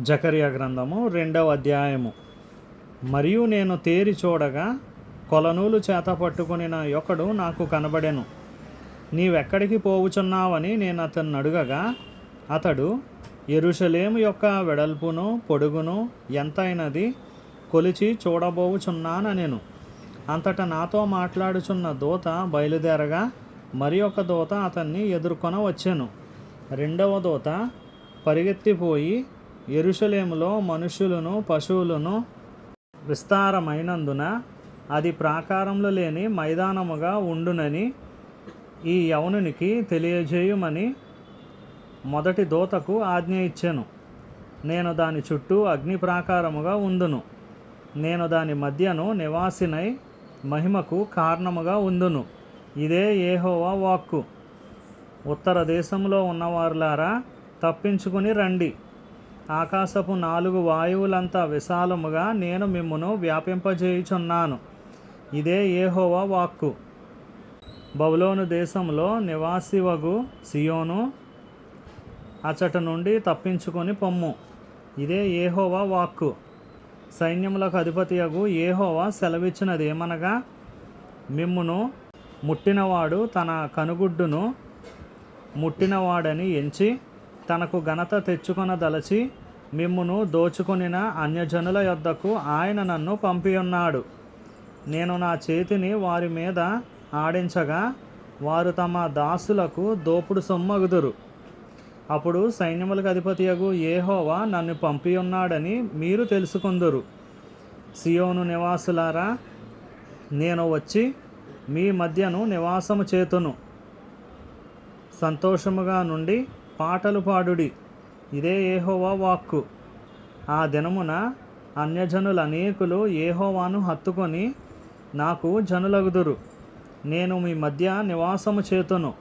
జకరియా గ్రంథము రెండవ అధ్యాయము. మరియు నేను తేరి చూడగా కొలనూలు చేత పట్టుకొనిన ఒకడు నాకు కనబడెను. నీవెక్కడికి పోవుచున్నావని నేను అతన్ని అడుగగా అతడు ఎరుషలేము యొక్క వెడల్పును పొడుగును ఎంతైనది కొలిచి చూడబోవుచున్నానెను అంతటా నాతో మాట్లాడుచున్న దూత బయలుదేరగా మరి ఒక దూత అతన్ని ఎదుర్కొన వచ్చాను రెండవ దూత పరిగెత్తిపోయి ఎరుషలేములో మనుషులను పశువులను విస్తారమైనందున అది ప్రాకారంలో లేని మైదానముగా ఉండునని ఈ యవనునికి తెలియజేయమని మొదటి దూతకు ఆజ్ఞ ఇచ్చాను. నేను దాని చుట్టూ అగ్ని ప్రాకారముగా ఉందును. నేను దాని మధ్యను నివాసినై మహిమకు కారణముగా ఉందును. ఇదే ఏహోవా వాక్కు. ఉత్తర దేశంలో ఉన్నవారులారా తప్పించుకుని రండి. ఆకాశపు నాలుగు వాయువులంతా విశాలముగా నేను మిమ్మును వ్యాపింపజేయుచున్నాను. ఇదే ఏహోవా వాక్కు. బబులోను దేశంలో నివాసివగు సియోను అచట నుండి తప్పించుకొని పొమ్ము. ఇదే ఏహోవా వాక్కు. సైన్యములకు అధిపతియగు ఏహోవా సెలవిచ్చినది ఏమనగా మిమ్మును ముట్టినవాడు తన కనుగుడ్డును ముట్టినవాడని ఎంచి తనకు ఘనత తెచ్చుకొనదలచి మిమ్మును దోచుకొనిన అన్యజనుల యొద్దకు ఆయన నన్ను పంపియున్నాడు. నేను నా చేతిని వారి మీద ఆడించగా వారు తమ దాసులకు దోపుడు సొమ్మగుదురు. అప్పుడు సైన్యములకు అధిపతియగు ఏహోవా నన్ను పంపియున్నాడని మీరు తెలుసుకుందురు. సియోను నివాసులారా నేను వచ్చి మీ మధ్యను నివాసము చేతును. సంతోషముగా నుండి పాటలు పాడుడి. ఇదే ఏహోవా వాక్కు. ఆ దినమున అన్యజనులు అనేకులు ఏహోవాను హత్తుకొని నాకు జనులగుదురు. నేను మీ మధ్య నివాసము చేతును.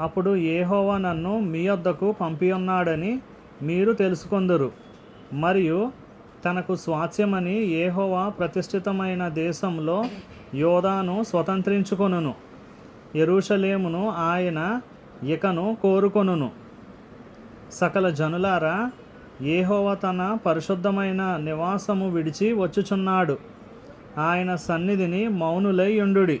అప్పుడు ఏహోవా నన్ను మీ వద్దకు పంపియున్నాడని మీరు తెలుసుకొందురు. మరియు తనకు స్వాస్యమని ఏహోవా ప్రతిష్ఠితమైన దేశంలో యోధాను స్వతంత్రించుకొనును. ఎరుషలేమును ఆయన ఇకను కోరుకొనును. సకల జనులారా ఏహోవ తన పరిశుద్ధమైన నివాసము విడిచి వచ్చుచున్నాడు. ఆయన సన్నిధిని మౌనులై ఉండుడి.